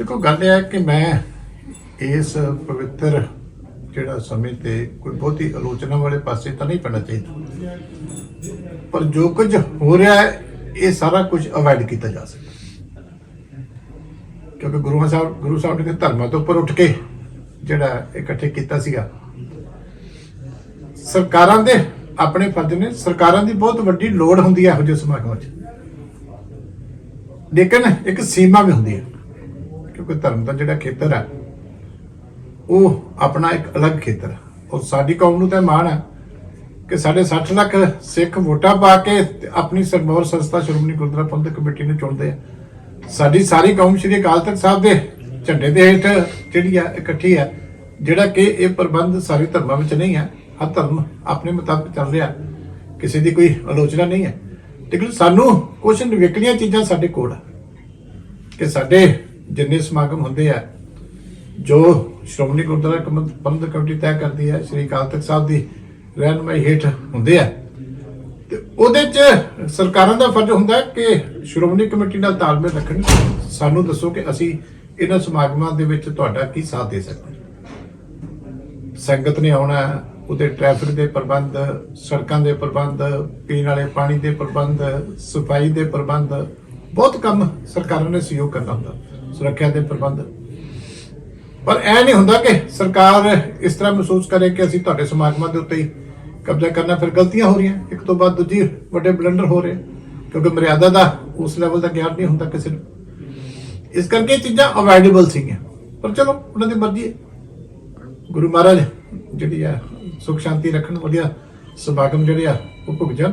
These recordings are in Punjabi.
ਦੇਖੋ, ਗੱਲ ਇਹ ਹੈ ਕਿ ਮੈਂ ਇਸ ਪਵਿੱਤਰ ਜਿਹੜਾ ਸਮੇਂ ਤੇ ਕੋਈ ਬਹੁਤੀ ਆਲੋਚਨਾ ਵਾਲੇ ਪਾਸੇ ਤਾਂ ਨਹੀਂ ਪੈਣਾ ਚਾਹੀਦਾ। ਪਰ ਜੋ ਕੁਝ ਹੋ ਰਿਹਾ ਹੈ, ਇਹ ਸਾਰਾ ਕੁਝ ਅਵੋਇਡ ਕੀਤਾ ਜਾ ਸਕਦਾ। ਕਿਉਂਕਿ ਗੁਰੂ ਸਾਹਿਬ ਗੁਰੂ ਸਾਹਿਬ ਨੇ ਧਰਮਾਂ ਤੋਂ ਉੱਪਰ ਉੱਠ ਕੇ ਜਿਹੜਾ ਇਕੱਠੇ ਕੀਤਾ ਸੀਗਾ। ਸਰਕਾਰਾਂ ਦੇ ਆਪਣੇ ਫਰਜ਼ ਨੇ, ਸਰਕਾਰਾਂ ਦੀ ਬਹੁਤ ਵੱਡੀ ਲੋੜ ਹੁੰਦੀ ਹੈ ਇਹੋ ਜਿਹੇ ਸਮਾਗਮਾਂ 'ਚ। ਲੇਕਿਨ ਇੱਕ ਸੀਮਾ ਵੀ ਹੁੰਦੀ ਹੈ। ਕਿਉਂਕਿ ਧਰਮ ਦਾ ਜਿਹੜਾ ਖੇਤਰ ਹੈ ਉਹ ਆਪਣਾ ਇੱਕ ਅਲੱਗ ਖੇਤਰ ਹੈ ਔਰ ਸਾਡੀ ਕੌਮ ਨੂੰ ਤਾਂ ਮਾਣ ਹੈ ਕਿ ਸਾਡੇ 60 ਲੱਖ ਸਿੱਖ ਵੋਟਾਂ ਪਾ ਕੇ ਆਪਣੀ ਸਰਮੌਰ ਸੰਸਥਾ ਸ਼੍ਰੋਮਣੀ ਗੁਰਦੁਆਰਾ ਪ੍ਰਬੰਧਕ ਕਮੇਟੀ ਨੂੰ ਚੁਣਦੇ ਆ। ਸਾਡੀ ਸਾਰੀ ਕੌਮ ਸ਼੍ਰੀ ਅਕਾਲ ਤਖਤ ਸਾਹਿਬ ਦੇ ਝੰਡੇ ਦੇ ਹੇਠ ਜਿਹੜੀ ਆ, ਇਕੱਠੀ ਆ, ਜਿਹੜਾ ਕਿ ਇਹ ਪ੍ਰਬੰਧ ਸਾਰੇ ਧਰਮਾਂ ਵਿੱਚ ਨਹੀਂ ਹੈ ਹਰ ਧਰਮ ਆਪਣੇ ਮੁਤਾਬਕ ਚੱਲ ਰਿਹਾ। ਕਿਸੇ ਦੀ ਕੋਈ ਆਲੋਚਨਾ ਨਹੀਂ ਹੈ ਲੇਕਿਨ ਸਾਨੂੰ ਕੁਝ ਨਿਵੇਕਲੀਆਂ ਚੀਜ਼ਾਂ ਸਾਡੇ ਕੋਲ ਆ ਕਿ ਸਾਡੇ ਜਿੰਨੇ ਸਮਾਗਮ ਹੁੰਦੇ ਆ, ਜੋ ਸ਼੍ਰੋਮਣੀ ਗੁਰਦੁਆਰਾ ਪ੍ਰਬੰਧਕ ਕਮੇਟੀ ਤੈਅ ਕਰਦੀ ਹੈ, ਸ੍ਰੀ ਅਕਾਲ ਤਖਤ ਸਾਹਿਬ ਦੀ ਰਹਿਨਮਾਈ ਹੇਠ ਹੁੰਦੇ ਆ, ਤੇ ਉਹਦੇ ਚ ਸਰਕਾਰਾਂ ਦਾ ਫਰਜ਼ ਹੁੰਦਾ ਕਿ ਸ਼੍ਰੋਮਣੀ ਕਮੇਟੀ ਨਾਲ ਤਾਲਮੇਲ ਰੱਖਣ। ਸਾਨੂੰ ਦੱਸੋ ਕਿ ਅਸੀਂ ਇਹਨਾਂ ਸਮਾਗਮਾਂ ਦੇ ਵਿੱਚ ਤੁਹਾਡਾ ਕੀ ਸਾਥ ਦੇ ਸਕਦੇ ਸੰਗਤ ਨੇ ਆਉਣਾ, ਉਹਦੇ ਟ੍ਰੈਫਿਕ ਦੇ ਪ੍ਰਬੰਧ, ਸੜਕਾਂ ਦੇ ਪ੍ਰਬੰਧ, ਪੀਣ ਵਾਲੇ ਪਾਣੀ ਦੇ ਪ੍ਰਬੰਧ, ਸਫ਼ਾਈ ਦੇ ਪ੍ਰਬੰਧ ਬਹੁਤ ਕੰਮ ਸਰਕਾਰਾਂ ਨੇ ਸਹਿਯੋਗ ਕਰਨਾ ਹੁੰਦਾ, ਸੁਰੱਖਿਆ ਦੇ ਪ੍ਰਬੰਧ। ਪਰ ਇਹ ਨਹੀਂ ਹੁੰਦਾ ਕਿ ਸਰਕਾਰ ਇਸ ਤਰ੍ਹਾਂ ਮਹਿਸੂਸ ਕਰੇ ਕਿ ਅਸੀਂ ਤੁਹਾਡੇ ਸਮਾਗਮਾਂ ਦੇ ਉੱਤੇ ਹੀ ਕਬਜ਼ਾ ਕਰਨਾ, ਫਿਰ ਗਲਤੀਆਂ ਹੋ ਰਹੀਆਂ। ਇੱਕ ਤੋਂ ਬਾਅਦ ਦੂਜੀ ਵੱਡੇ ਬਲੰਡਰ ਹੋ ਰਹੇ, ਕਿਉਂਕਿ ਮਰਿਆਦਾ ਦਾ ਉਸ ਲੈਵਲ ਦਾ ਗਿਆਨ ਨਹੀਂ ਹੁੰਦਾ ਕਿਸੇ ਨੂੰ। ਇਸ ਕਰਕੇ ਚੀਜ਼ਾਂ ਅਵੋਇਡੇਬਲ ਸੀਗੀਆਂ। ਪਰ ਚਲੋ, ਉਹਨਾਂ ਦੀ ਮਰਜ਼ੀ ਹੈ। ਗੁਰੂ ਮਹਾਰਾਜ ਜਿਹੜੀ ਆ ਸੁਖ ਸ਼ਾਂਤੀ ਰੱਖਣ ਵਧੀਆ ਸਮਾਗਮ ਜਿਹੜੇ ਆ, ਉਹ ਭੁਗ ਜਾਣ।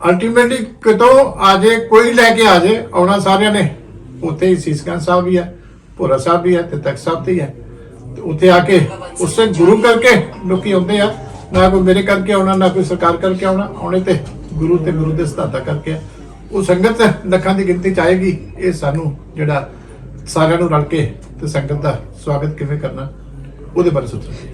ਅਲਟੀਮੇਟਲੀ ਕਿਤੋਂ ਆ ਜੇ, ਕੋਈ ਲੈ ਕੇ ਆ ਜੇ, ਆਉਣਾ ਸਾਰਿਆਂ ਨੇ। ਉੱਥੇ ਹੀ ਸੀਸਗੰਜ ਸਾਹਿਬ ਵੀ ਹੈ, ਭੋਰਾ ਸਾਹਿਬ ਵੀ ਹੈ ਤੇ ਤਖਤ ਸਾਹਿਬ ਤੇ ਹੈ। ਤੇ ਉੱਥੇ ਆ ਕੇ, ਉਸੇ ਗੁਰੂ ਕਰਕੇ ਲੋਕੀ ਆਉਂਦੇ ਆ। ਨਾ ਕੋਈ ਮੇਰੇ ਕਰਕੇ ਆਉਣਾ, ਨਾ ਕੋਈ ਸਰਕਾਰ ਕਰਕੇ ਆਉਣਾ, ਆਉਣੇ ਤੇ ਗੁਰੂ ਤੇ ਗੁਰੂ ਦੇ ਸਿਧਾਂਤਾਂ ਕਰਕੇ ਉਹ ਸੰਗਤ ਲੱਖਾਂ ਦੀ ਗਿਣਤੀ ਚ ਆਏਗੀ, ਇਹ ਸਾਨੂੰ ਜਿਹੜਾ ਸਾਰਿਆਂ ਨੂੰ ਰਲ ਕੇ ਤੇ ਸੰਗਤ ਦਾ ਸਵਾਗਤ ਕਿਵੇਂ ਕਰਨਾ, ਉਹਦੇ ਬਾਰੇ ਸੋਚਣਾ।